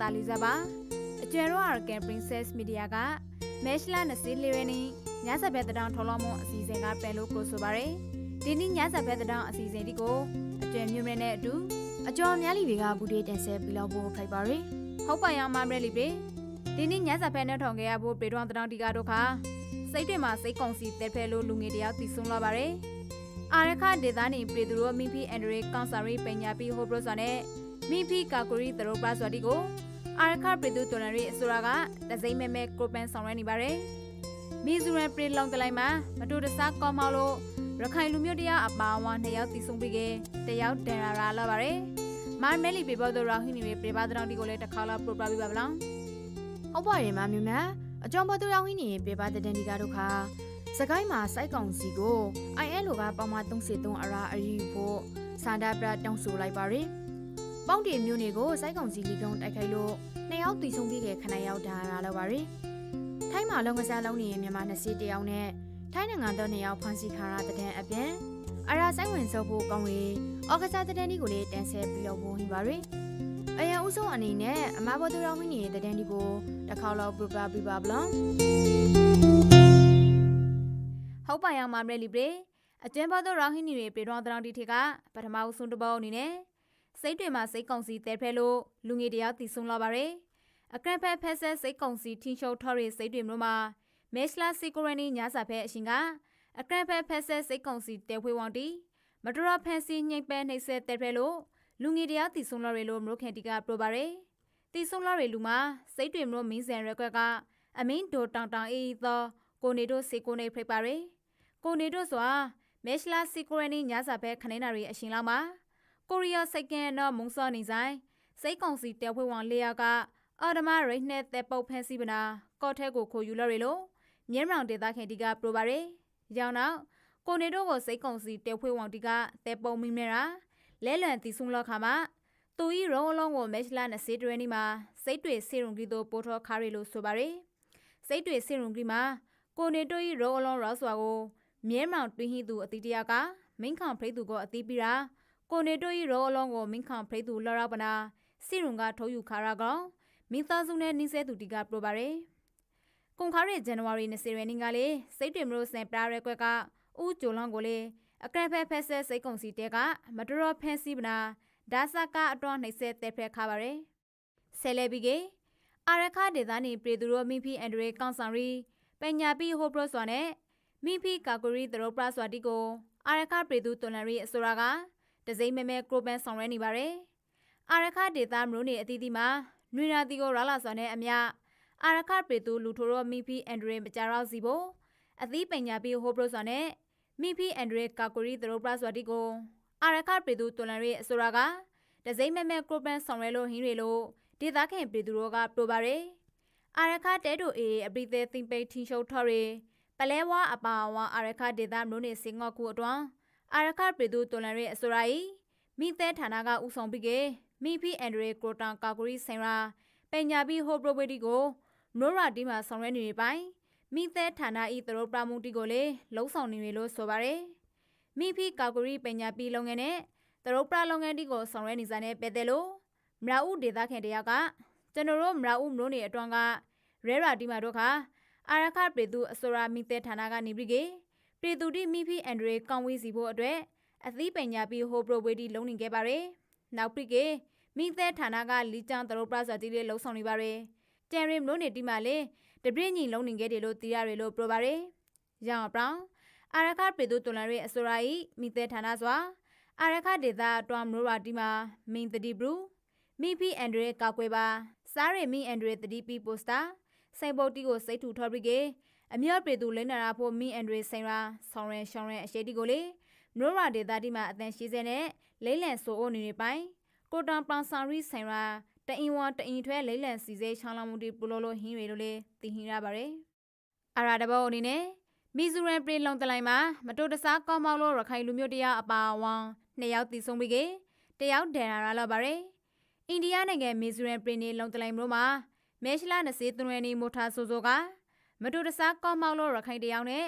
ရခပြည်သူပြည်သားတို့အားလုံးတာလီစားပါအကျယ်ရော Arkan Princess Media ကမဲရှလာ20လေးရင်းညစပယ်တောင်ထော်လောမှုအစီအစဉ်ကပြန်လို့ကိုဆိုပါရယ်ဒီနေ့ညစပယ်တောင်အစီအစဉ်ဒီကိုအကျယ်မျိုးမဲနဲ့အတူအကျော်များလီတွေကဘူးတေးတင်ဆက်ပြီးတော့ပို့ခိုက်ပါရယ်ဟုတ်ပါရမမရလီပေဒီနေ့ညစပယ်နဲ့ထောင်ခဲ့ရဖို့ပေတော်တောင်ဒီကာတို့ခါစိတ်တွေမှာစိတ်ကုန်စီတက်ဖဲလို့လူငယ်တယောက်တည်ဆုံလာပါရယ်အာရခဒေသနေပြည်သူတို့မိဖီအန်ဒရီကောင်ဆာရီပညာပြီးဟိုဘရစွာနဲ့မိဖီကာကူရီသရိုပါစွာဒီကို အာရခပြည်သူတော်လှန်ရေးအစိုးရကတစိမ့်မဲမဲကိုပန်ဆောင်ရွက်နေပါတယ်။မီဇူရန်ပြည်လုံတလိုက်မှာမတူတဆကောမောက်လို့ရခိုင်လူမျိုးတရားအပါအဝင်နှစ်ယောက်တည်ဆုံပြီးခဲ့တယောက်ဒန်ရာရာလာပါတယ်။မာမဲလီပေဘော်ဒရာဟိနီဝေပြေပါတောင်ဒီကိုလည်းတစ်ခါလာပရိုပရာပြပါဗလားဟုတ်ပါရဲ့မမြမအကျော်ဘသူရောင်းဟင်းနေပေပါတဲ့တန်ဒီကာတို့ခါစကိုင်းမှာစိုက်ကောင်စီကို IL ကပေါမ33အရာအရီဖို့စန္ဒပရတောင်းဆိုလိုက်ပါရယ် ပေါင်းတီမျိုးတွေကိုစိုက်ကောင်စီလီကုံတိုက်ခိုက်လို့နှစ်ယောက်တည်ဆုံပြီးခဲ့ခဏရောက်တာရလောက်ပါရယ်ထိုင်းမှာလုံကစားလုံးနေရင်မြန်မာ20တယောက်နဲ့ထိုင်းနိုင်ငံတော့နှစ်ယောက်ဖမ်းဆီးခါရတဲ့တဲ့အပြင်အရာဆိုင်ဝင်စောဖို့ကောင်းရီအော်ကစားတဲ့တန်းဒီကိုလည်းတန်ဆဲပြီးတော့ဝင်ပါရယ်အရန်ဦးဆုံးအနေနဲ့အမဘသူရောင်းဟင်းနေတဲ့တန်းဒီကိုတစ်ခါတော့ပြပပြပါဗလား။ဟုတ်ပါရောင်မာမဲလီပေအကျဉ်းဘော်ဒရာဟိနီဝေပြေတော်တောင်ဒီထေကပထမအဆုံးတစ်ပေါက်အနေနဲ့ စိတ်တွေမှာစိတ်ကုန်စီတဲဖဲလို့လူငယ်တယောက်တည်ဆုံလာပါတယ်။အကန့်ဖက်ဖက်ဆက်စိတ်ကုန်စီထင်းရှုပ်ထော်ရီစိတ်တွေမျိုးမှာမဲရှလာစီကိုရနီညစာဖဲအရှင်ကအကန့်ဖက်ဖက်ဆက်စိတ်ကုန်စီတဲဖွေးဝေါန်တီမတော်ရဖန်စီညိမ့်ပဲနှိမ့်ဆက်တဲဖဲလို့လူငယ်တယောက်တည်ဆုံလာရလို့မလို့ခင်တီကပြောပါတယ်။တည်ဆုံလာရလူမှာစိတ်တွေမျိုးမင်းစံရက်ကွက်ကအမင်းဒိုတောင်တောင်အေးသောကိုနေတို့စေကိုနေဖိတ်ပါရယ်ကိုနေတို့စွာမဲရှလာစီကိုရနီညစာဖဲခနေနာရီအရှင်လောက်မှာ ကိုရီးယားစိတ်ကန်တော့မုံစောနေဆိုင်စိတ်ကောင်စီတဲဖွဲ့ဝန်လေးယောက်ကအော်ဒမရိတ်နဲ့တဲပုတ်ဖန်စီပနာကော့ထဲကိုခိုယူလော်ရီလို့မြင်းမောင်ဒေသခင်ဒီကပရိုပါရယ်ရောင်နောက်ကိုနေတို့ကိုစိတ်ကောင်စီတဲဖွဲ့ဝန်ဒီကတဲပုံမိမဲရာလဲလွန်တီဆုံလောက်ခါမှာသူဤရောအလုံးကိုမဲရှလာနဲ့စေးတွဲနီမှာစိတ်တွေစေရုံကြီးတို့ပိုထောခါရီလို့ဆိုပါရယ်စိတ်တွေစေရုံကြီးမှာကိုနေတို့ဤရောအလုံးရောစွာကိုမြဲမောင်တွင်းဟိသူအတီတရာကမင်းခေါင်ဖိတ်သူကိုအတီးပြီးတာ ကိုနေတို့ဤရောအလုံးကိုမင်းခေါင်ဖိတ်သူလော်ရောက်ပနာစီရုံကထိုးယူခါရကောင်မင်းသားစုနဲ့နှင်းဆဲသူတီကပရိုပါရယ်ကွန်ခါရီဇန်နဝါရီ20ရက်နေ့ကလေစိတ်တွေမလို့စင်ပရာရဲကွက်ကဦးကျိုလောင်းကိုလေအကရဖက်ဖက်ဆက်စိတ်ကုံစီတဲကမတော်တော်ဖန်စီပနာဒါစကအတွန်းနှိမ့်ဆက်တဲဖက်ခါပါရယ်ဆယ်လေဘီကေအာရခဒေသနေပြည်သူတို့မိဖီအန်ဒရီကောင်ဆောင်ရီပညာပီဟိုပရိုစွာနဲ့မိဖီကာကူရီသရောပရာစွာတီကိုအာရခပြည်သူတွန်လရီအစိုးရက တစိမ့်မဲမဲကရိုပန်ဆောင်ရဲနေပါရယ်အာရခဒေသမျိုးနေအသီးသီးမှာနွေရာတီကိုရာလာစွာနဲ့အမြအာရခပြည်သူလူထိုရောမိဖီအန်ဒရီမကြရောက်စီဖို့အသီးပညာပီဟိုပရိုစွာနဲ့မိဖီအန်ဒရီကာကူရီသရောပရာစွာတီကိုအာရခပြည်သူတွန်လရီအစိုးရကတစိမ့်မဲမဲကရိုပန်ဆောင်ရဲလို့ဟင်းတွေလို့ဒေသခံပြည်သူတို့ကပြောပါရယ်အာရခတဲတို့အေအပရိသေးသိမ့်ပိတ်ထင်းရှုပ်ထော်ရီပလဲဝါအပါအဝါအာရခဒေသမျိုးနေစင်ငေါကူအတွန်း အာရခပြည်သူတော်လန်ရဲ့အစိုးရ၏မိသက်ဌာနကဥဆောင်ပြီးကမိဖီအန်ဒရီကရိုတန်ကာကူရီဆင်ရာပညာပြီးဟိုပရိုပတီကိုနိုရာဒီမှာဆောင်ရွက်နေပိုင်းမိသက်ဌာန၏သရောပရမှုတီကိုလည်းလှုံ့ဆော်နေရလို့ဆိုပါရယ်မိဖီကာကူရီပညာပြီးလုပ်ငန်းနဲ့သရောပရလုပ်ငန်းတီကိုဆောင်ရွက်နေစားတဲ့ပဲတဲ့လို့မရာဥဒေသခင်တယောက်ကကျွန်တော်တို့မရာဥမလို့နေအတွန်းကရဲရာဒီမာတို့ခါအာရခပြည်သူအစိုးရမိသက်ဌာနကနေပြီးကေ ပြည်သူတိမိဖီအန်ဒရီကောင်းဝေးစီဖို့အတွက်အသီးပညာပြီးဟိုပရိုဝေဒီလုံးနေခဲ့ပါရယ်နောက်ပြီးကေမိသက်ဌာနကလီချန်တရိုပရာဇာတီလေးလှုံ့ဆော်နေပါရယ်ကျန်ရင်လို့နေဒီမှာလေတပြည့်ညီလုံးနေခဲ့တယ်လို့သိရတယ်လို့ပြောပါရယ်ရောင်ပရောင်အာရခပြည်သူတွန်လရီအစိုးရ၏မိသက်ဌာနစွာအာရခဒေတာတွမ်နိုရာဒီမှာမင်းတတိဘရူမိဖီအန်ဒရီကောက်ွယ်ပါစားရမီအန်ဒရီတတိပီပိုစတာစိန်ပုတ်တီကိုစိတ်ထူထော်ပြီးကေ အမြော့ပြည်သူလင်းနာရာဖို့မီအန်ဒရီစိန်ရာဆောင်းရန်ရှောင်းရန်အရှိတီကိုလေနိုရာဒေတာတီမှာအတန်ရှိစေနဲ့လိမ့်လန်ဆိုအိုနေနေပိုင်းကိုတန်ပန်ဆောင်ရီစိန်ရာတအင်ဝတအင်ထွဲလိမ့်လန်စီစေချောင်းလောင်မှုတီပူလိုလိုဟင်းရီလိုလေသိဟင်းရပါရယ်အရာတဘောအနေနဲ့မီဇူရန်ပြည်လုံတလိုင်းမှာမတော်တဆကောင်းမောက်လို့ရခိုင်လူမျိုးတရားအပါအဝန်းနှစ်ယောက်တည်ဆုံးပြီးကေတယောက်ဒန်ရာလာပါရယ်အိန္ဒိယနိုင်ငံမီဇူရန်ပြည်နယ်လုံတလိုင်းမြို့မှာမဲရှလာ20သွင်းနေမိုထားဆိုဆိုက မတူတဆကောင်းမောက်လို့ရခိုင်တယောက်နဲ့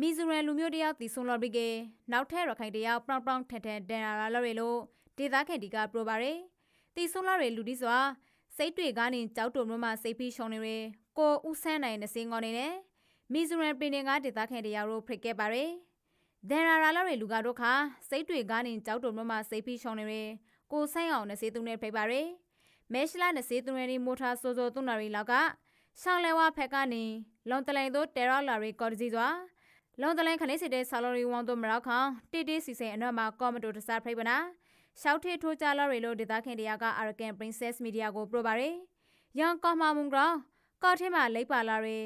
မီဇူရန်လူမျိုးတယောက်တည်ဆုံလော်ပြီးကနောက်ထပ်ရခိုင်တယောက်ပရောင်ပရောင်ထန်ထန်ဒန်ရာလာလော်ရလို့ဒေသခံဒီကပရိုပါရယ်တီဆွန်လာတွေလူဒီစွာစိတ်တွေကနေကြောက်တုံတို့မှစိတ်ပြီးရှုံနေတွေကိုဦးဆန်းနိုင်နစင်းငေါ်နေနဲ့မီဇိုရမ်ပြည်နယ်ကဒေသခံတရားတို့ဖိတ်ခဲ့ပါတယ်ဒန်ရာရာလာတွေလူကတော့ခါစိတ်တွေကနေကြောက်တုံတို့မှစိတ်ပြီးရှုံနေတွေကိုဆိုင်အောင်နစေးသူနဲ့ဖိတ်ပါတယ်မဲရှလာနစေးသူနဲ့ဒီမိုထာဆိုဆိုသူနာရီလောက်က ရှောင်းလဲဝဖက်ကနေလွန်တလိုင်တို့တဲရာလာရီကော်ဒီစွာလွန်တလိုင်ခလေးစစ်တဲ့ဆာလိုရီဝန်တို့မရောက်ခေါတီတီစီစင်အနွတ်မှာကော်မတိုတစားဖိတ်ပနာရှောက်ထေထိုးကြလာရီလို့ဒေသခင်တရားက Arakan Princess Media ကိုပြပါတယ်ရန်ကောမမုံကောင်ကော့ထင်းမှာလိပ်ပါလာရီ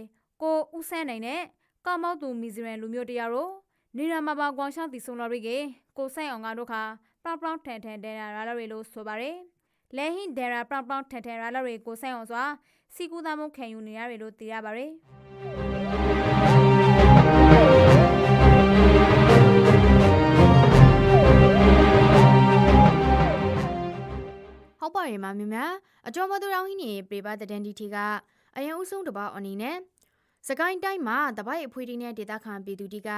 ကိုဦးဆန်းနိုင်နဲ့ကောက်မောက်သူမီဇီရန်လူမျိုးတရားတို့နေရမပါကွန်ရှောင်းတီဆုံလော်ရီကကိုဆိုင်အောင်ကတို့ခါပရောင်ပရောင်ထန်ထန်ဒဲရာလာရီလို့ဆိုပါတယ် လဲဟင်ဒဲရာပရောင်ပရောင်ထန်ထန်ရာလာရီကိုဆိုင်အောင်စွာစီကူသားမှုခံယူနေရတယ်လို့သိရပါတယ်ဟုတ်ပါရဲ့မမြမအကျော်မသူရောင်းဟင်းနေပြေပါတဲ့တန်ဒီတီကအရင်ဦးဆုံးတပောက်အနေနဲ့စကိုင်းတိုင်းမှာတပိုက်အဖွေးတီနဲ့ဒေတာခံပြည်သူတီက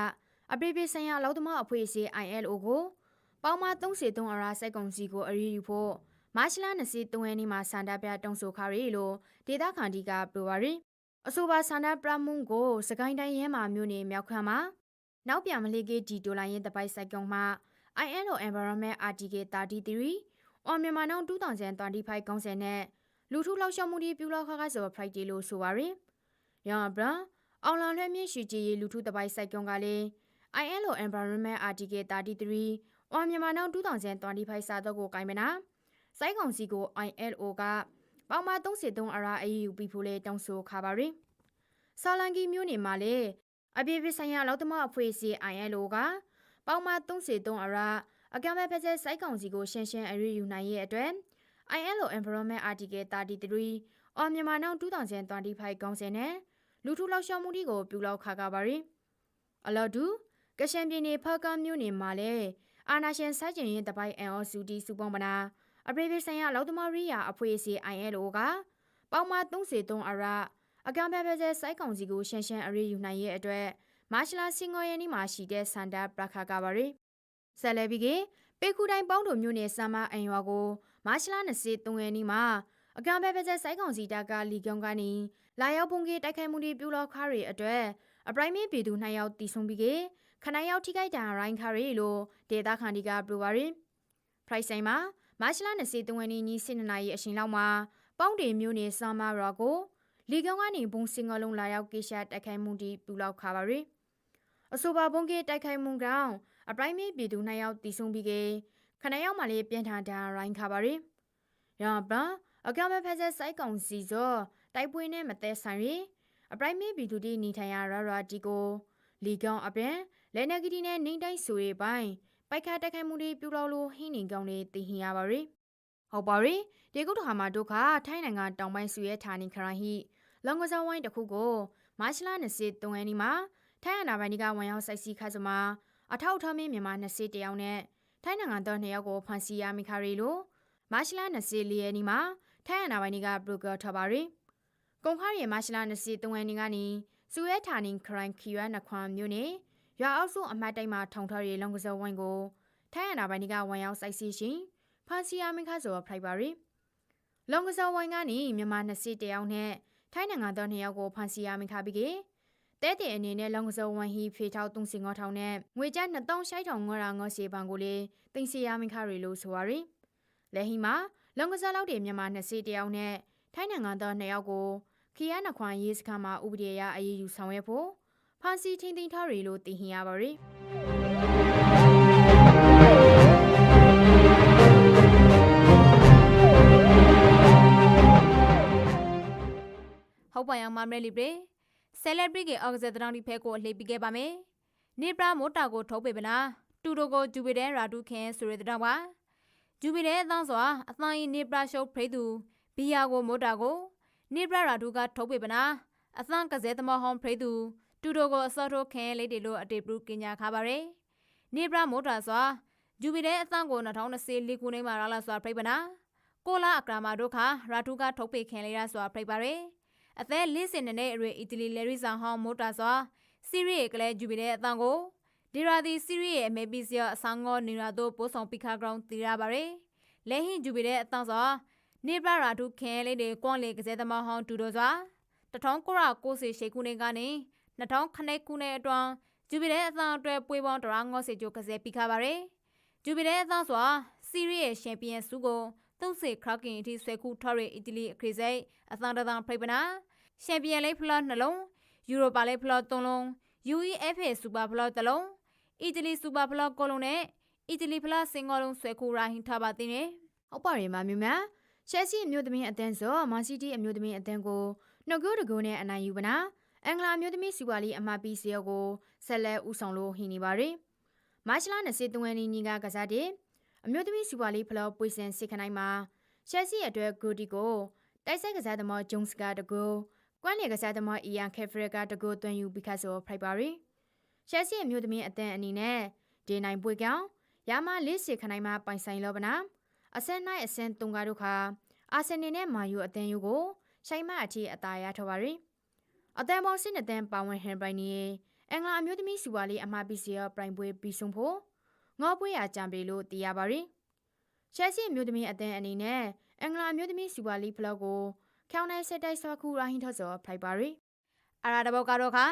အပရိပိဆိုင်ရာအလောက်သမားအဖွဲ့အစည်း ILO ကိုပေါင်းမ33အရာစက်ကုံစီကိုအရေးယူဖို့ မတ်လ23ရက်နေ့မှာစန္ဒပြတုံဆိုခါရီလို့ဒေတာခံတီကပြောပါရီအဆိုပါစန္ဒပြမှုကိုစကိုင်းတိုင်းရဲမှာမြို့နေမြောက်ခမ်းမှာနောက်ပြန်မလေးကေဒီဒေါ်လာရင်တပိုက်ဆိုင်ကုံမှာ ILO Environment Article 33 on မြန်မာနောင်2025ခေါင်းစဉ်နဲ့လူထုလောက်ရှောက်မှုတွေပြုလုပ်ခါကဆို Friday လို့ဆိုပါရယ်။ရောင်ဘရအောင်လောင်လွှဲမြင့်ရှိကြည်လူထုတပိုက်စိုက်ကုံကလည်း ILO Environment Article 33 on မြန်မာနောင်2025စာတော့ကိုကိုင်မနာ။ စိုက်ကောင်စီကို ILO ကပေါင်မ33အရာအယူပြီးဖို့လေတောင်းဆိုခါပါရယ်။ဆာလန်ကီမျိုးနေမှာလေအပြည့်ပြဆိုင်ရာလောက်သမားအဖွဲ့အစည်း ILO ကပေါင်မ33အရာအကံမဲ့ဖက်ဆက်စိုက်ကောင်စီကိုရှင်းရှင်းအရေးယူနိုင်ရဲ့အတွက် ILO Environment Article 33အော်မြန်မာနောင်2025ကောင်စင်နဲ့လူထုလောက်ရှောက်မှုတွေကိုပြုလုပ်ခါကပါရီအလော်ဒူကရှန်ပြည်နယ်ဖာကမြို့နယ်မှာလဲအာနာရှင်စိုက်ကျင်ရင်တပိုက် NOSUD စုပေါင်းမနာ အပရိပိဆိုင်ရာလောက်သမားရိယာအဖွဲ့အစည်း ILO ကပေါင်မ33အရာအကံမဲ့ဖက်ဆက်စိုက်ကောင်စီကိုရှင်းရှင်းအရေးယူနိုင်ရဲ့အတွက်မတ်လစင်ငေါ်ရဲ့နေ့မှာရှိတဲ့စန္ဒပရခါကပါရီဆယ်လဘီကေပေခုတိုင်းပေါင်းတို့မြို့နယ်ဆမ်မအန်ရွာကိုမတ်လ23ရက်နေ့မှာအကံပဲပဲကျစိုက်ကောင်စီတပ်ကလီကုံကနေလာရောက်ပုံကြီးတိုက်ခိုက်မှုတွေပြုလုပ်ခါရီအတွက်အပရိုင်မေပြည်သူနှစ်ယောက်တီဆုံပြီးကခဏရောက်ထိခိုက်တာရိုင်းခါရီလို့ဒေတာခန်ဒီကပြောပါရယ်ဖရိုက်ဆိုင်မှာ မတ်လ23ရက်နေ့ည7:00နာရီအချိန်လောက်မှာပေါင်းတေမြို့နယ်ဆမ်မရွာကိုလီကုံကနေဘုံစင်ကလုံးလာရောက်ကေရှာတိုက်ခိုက်မှုတွေပြုလုပ်ခါပါရယ်အဆိုပါဘုံကြီးတိုက်ခိုက်မှုကြောင့်အပရိုင်မေပြည်သူနှစ်ယောက်တီဆုံပြီးကခဏရောက်မှလေးပြန်ထန်တာရိုင်းခါပါရီရပအကမဖက်ဆက်စိုက်ကောင်စီဇောတိုက်ပွဲနဲ့မသက်ဆိုင်ရီအပရိုင်မေပြည်သူတီနေထိုင်ရရရာတီကိုလီကောင်အပြန်လဲနဂီတီနဲ့နေတိုင်းဆိုရီပိုင်း ပိုက်ခါတက်ခိုင်မှုတွေပြုလုပ်လို့ဟင်းနေကောင်တွေတည်ဟင်ရပါရီဟုတ်ပါရီဒီကုတ်တခါမှာဒုက္ခထိုင်းနိုင်ငံတောင်ပိုင်းစုရဲဌာနေခရိုင်ဟိလောင်ကစားဝိုင်းတစ်ခုကိုမတ်လ23ရက်နေ့မှာထိုင်းအနာပိုင်းကဝန်ရောက်စိုက်စီခါစမှာအထောက်အထားမင်းမြန်မာ20တယောက်နဲ့ထိုင်းနိုင်ငံတော်နှစ်ယောက်ကိုဖမ်းဆီးရမိခရီလို့မတ်လ24ရက်နေ့မှာထိုင်းအနာပိုင်းကဘရိုကာထပါရီကုံခါရီမတ်လ23ရက်နေ့ကနေစူရဲဌာနင်းခရိုင်ခီရွာနခွန်မြို့နယ် ရွာအောက်စုအမတ်တိုင်းမှာထောင်ထားရီလုံကစားဝိုင်းကိုထိုင်းအနာပိုင်းကဝန်ရောက်စိုက်စီရှင်ဖမ်းဆီးရမိခဆိုဖိုက်ပါရီလုံကစားဝိုင်းကနေမြန်မာ20တယောက်နဲ့ထိုင်းနိုင်ငံတော်နှစ်ယောက်ကိုဖမ်းဆီးရမိခပြီးကေတဲတဲ့အနေနဲ့လောင်ကစောဝန်ဟီဖေထောက်သုံးစင်ငေါထောင်နဲ့ငွေကျပ်2000ရှိုက်ထောင်ငေါရာငေါစီပန်ကိုလေတင်စီယာမင်ခရီလို့ဆိုပါရီလက်ဟီမှာလောင်ကစားလောက်တဲ့မြန်မာ20တယောက်နဲ့ထိုင်းနိုင်ငံသား2ယောက်ကိုခီယာနခွန်ရေးစခန်းမှာဥပဒေအရအရေးယူဆောင်ရွက်ဖို့ ဖန်စီထင်းထင်းထားရီလို့သိဟင်ရပါရီဟုတ်ပါយ៉ាងမမရလီပရေဆယ်လက်ဘရီကအော့ဂဇက်တရောင်းဒီဖဲကိုအလှည့်ပြီးခဲ့ပါမယ်နေပရာမိုတာကိုထုတ်ပေပနာတူတိုကိုဂျူဘီတဲ့ရာဒုခင်ဆိုရတဲ့တော့ပါဂျူဘီတဲ့အသောစွာအသံဤနေပရာရှုပ်ဖိသူဘီယာကိုမိုတာကိုနေပရာရာဒုကထုတ်ပေပနာအသံကစဲသမဟောင်းဖိသူ တူတိုကိုအစောထုတ်ခင်လေးတွေလို့အတေပရုကညာခါပါရယ်နေပရာမိုတာစွာဂျူဘီတဲ့အသံကို2024ခုနှစ်မှာရလာစွာဖိပနာကိုလာအကရာမာတို့ခါရာဒုကထုတ်ပေခင်လေးရစွာဖိပါရယ်အသက်၄၀နဲ့အရွယ်အီတလီလယ်ရီဆောင်ဟောင်းမိုတာစွာစီရီရဲ့ကလေးဂျူဘီတဲ့အတန်ကိုဒီရာဒီစီရီရဲ့အမေပီစီယအဆောင်ငေါနေရာတို့ပို့ဆောင်ပိခါဂရောင်းတီရပါရယ်လဲဟင်ဂျူဘီတဲ့အတန်းစွာနေပရာဒုခဲလေးတွေကွန်လေကစဲသမားဟောင်းတူတော်စွာ1990ရှိခုနှစ်ကနေ 2009ခုနှစ်အတွင်းဂျူဘီတဲ့အတန်းအတွက်ပွေပေါင်းတရာငေါစီချိုကစဲပြီးခါပါရယ်ဂျူဘီတဲ့အတန်းစွာစီရီရဲ့ချန်ပီယံစုကိုသုံးစေခရကင်အထိဆွဲခုထော်ရအီတလီအခရီးစိတ်အသံတသံဖိပနာချန်ပီယံလိဖလော့နှလုံးယူရိုပါလိဖလော့သုံးလုံး UEFA စူပါဖလော့တစ်လုံးအီတလီစူပါဖလော့ကိုလုံးနဲ့အီတလီဖလော့စင်ကောလုံးဆွဲခုရာဟင်ထားပါတင်တယ်ဟုတ်ပါတယ်မမျိုးများချက်စီအမျိုးသမီးအသင်းဆိုမာစီတီအမျိုးသမီးအသင်းကိုနှုတ်ကူတကူနဲ့အနိုင်ယူပနာ အင်္ဂလာအမျိုးသမီးစီဝါလီအမပီစီယောကိုဆက်လက်ဦးဆောင်လို့ဟင်းနေပါရယ်မတ်လ23ရက်နေ့ညကကစားတဲ့အမျိုးသမီးစီဝါလီဖလော့ပွေစင်စစ်ခနိုင်မှာချက်စီအတွက်ဂူဒီကိုတိုက်ဆိုင်ကစားသမားဂျုံစကာတကူကွမ်းလေကစားသမားအီယန်ခေဖရကတကူတွင်ယူပြီးခတ်ဆိုဖိုက်ပါရယ်ချက်စီအမျိုးသမီးအသင်းအနေနဲ့ဒေနိုင်ပွေကောင်ရမလေးစစ်ခနိုင်မှာပိုင်ဆိုင်လောပနာအဆင့်၌အဆင့်3ကားတို့ခါအာဆင်နယ်နဲ့မာယူအသင်းယူကိုရှိုင်းမအထိအသာရထော်ပါရီ အသင်းပေါင်းစစ်နှစ်သင်းပါဝင်ဟန်ပိုင်နီအင်္ဂလာအမျိုးသမီးစူပါလေးအမှားပီစီရပရိုင်ပွဲပြီးဆုံးဖို့ငေါပွေးရကြံပေလို့သိရပါရီချက်စီအမျိုးသမီးအသင်းအနေနဲ့အင်္ဂလာအမျိုးသမီးစူပါလေးဖလောက်ကိုခေါင်းနိုင်ဆက်တိုက်ဆွာခုရာဟင်းထော့စောဖိုက်ပါရီအရာတဘောကတော့ခါ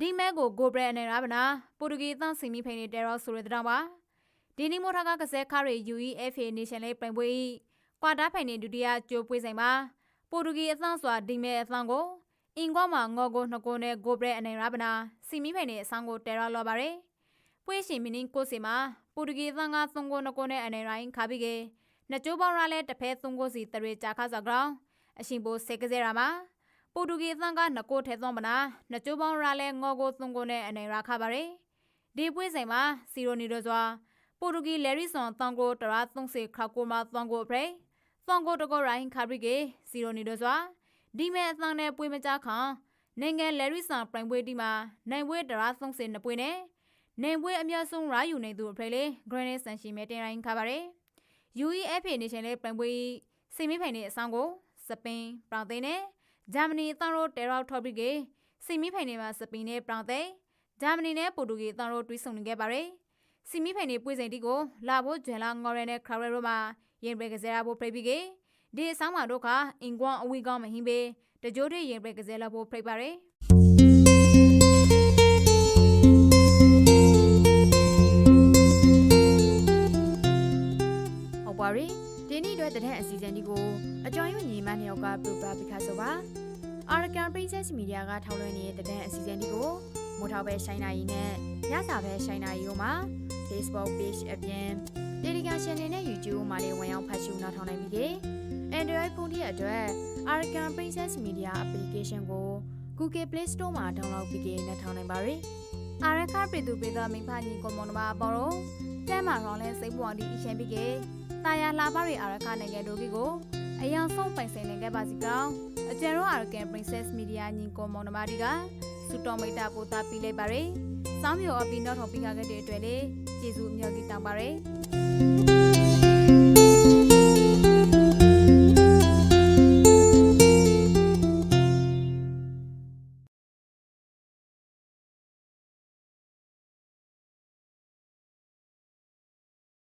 ဒီမဲကိုဂိုဘရက်အနေရာဗနာပိုတူဂီသန့်စီမီဖိနေတဲရောဆိုရတဲ့တောင်ပါဒီနီမိုထာကကစဲခါရီ UEFA Nation League ပြိုင်ပွဲ၏ကွာတာဖိုင်နေဒုတိယကြိုးပွဲဆိုင်မှာပိုတူဂီအသန့်စွာဒီမဲအသန့်ကို အင်ကွာမှာငေါကိုနှစ်ကိုနဲ့ဂိုဘရက်အနေရာဗနာစီမီဖိနေအဆောင်ကိုတဲရောလောပါရယ်ပွဲရှင်မီနင်းကိုစီမှာပိုတူဂီအသန့်ကသုံးကိုနှစ်ကိုနဲ့အနေရိုင်းခါပြီးကေနှစ်ကျိုးပေါင်းရလဲတစ်ဖဲသုံးကိုစီတရေကြာခါစောက်ကောင်အရှင်ဘိုစေကစဲရာမှာပိုတူဂီအသံကနကိုထဲသွန်မနာနကျိုးပေါင်းရလဲငေါကိုသုံးကိုနဲ့အနေရခပါရယ်ဒီပွဲဆိုင်မှာစီရိုနီတို့စွာပိုတူဂီလယ်ရီဆွန်တန်ကိုတရာသုံးစေခါကိုမှာသွန်ကိုဖရဲသွန်ကိုတကောရိုင်းခါဘရီကေစီရိုနီတို့စွာ ဒီမဲအသံနဲ့ပွဲမကြခါနိုင်ငံလယ်ရီဆွန်ပြိုင်ပွဲဒီမှာနိုင်ပွဲတရာသုံးစေနှစ်ပွဲနဲ့နိုင်ပွဲအများဆုံးရာယူနေသူအဖရဲလေဂရန်နီဆန်ရှီမဲတင်ရိုင်းခပါရယ် UEFA Nation လေပြိုင်ပွဲစီမီဖိုင်နေအဆောင်ကိုစပင်ပရောင်သိန်းနဲ့ဂျာမနီတန်ရိုတဲရောက်ထော်ပီကေစီမီဖိုင်နေမှာစပင်နဲ့ပရောင်သိဂျာမနီနဲ့ပိုတူဂီတန်ရိုတွီးဆုံနေခဲ့ပါတယ်စီမီဖိုင်နေပွေစဉ်တီကိုလာဖို့ဂျန်လာငေါ်ရဲနဲ့ခရရဲရိုမှာရင်ဘရကစဲရာဖို့ဖိပီကေ ဒီအဆောင်မှာတို့ကအင်ကွန်အဝီကောင်းမဟင်းပေတကြိုးတွေရင်ဘရကစဲလာဖို့ဖိပါတယ်ဟုတ်ပါရီဒီနေ့အတွက်တဲ့အစီအစဉ်ဒီကိုအကျော်ရွညီမနှစ်ယောက်ကပရိုပရာပိခါဆိုပါအာရကန်ပရိဆက်မီဒီယာကထောက်လွှင့်နေတဲ့တဲ့အစီအစဉ်ဒီကိုမိုးထောက်ပဲရှိုင်းနာရီနဲ့ညစာပဲရှိုင်းနာရီတို့မှာ Facebook page အပြင် Telegram channel နဲ့ YouTube မှာလည်းဝင်ရောက်ဖတ်ရှုနားထောင်နိုင်ပြီကေ Android ဖုန်းရဲ့အတွက် Arakan Princess Media application ကို Google Play Store မှာ download ပြီးကေနားထောင်နိုင်ပါရယ်အာရခါပြည်သူပြည်သားမိဖညီကိုမွန်နမအပေါ်တော့တဲမှာရောင်းလဲစိတ်ပူအောင်ဒီအရှင်ပြီးကေတာယာလာပါရီအာရခါနိုင်ငံတို့ကိုအယောင်ဆုံးပိုင်ဆိုင်နေခဲ့ပါစီကောင်အကျယ်ရောအာရကန် Princess Media ညီကိုမွန်နမဒီကစူတော်မိတာပိုတာပြီးလိုက်ပါရယ်စောင်းမျိုးအပီနောက်ထောင်ပြီးခါခဲ့တဲ့အတွက်လေကျေးဇူးအများကြီးတောင်းပါရယ်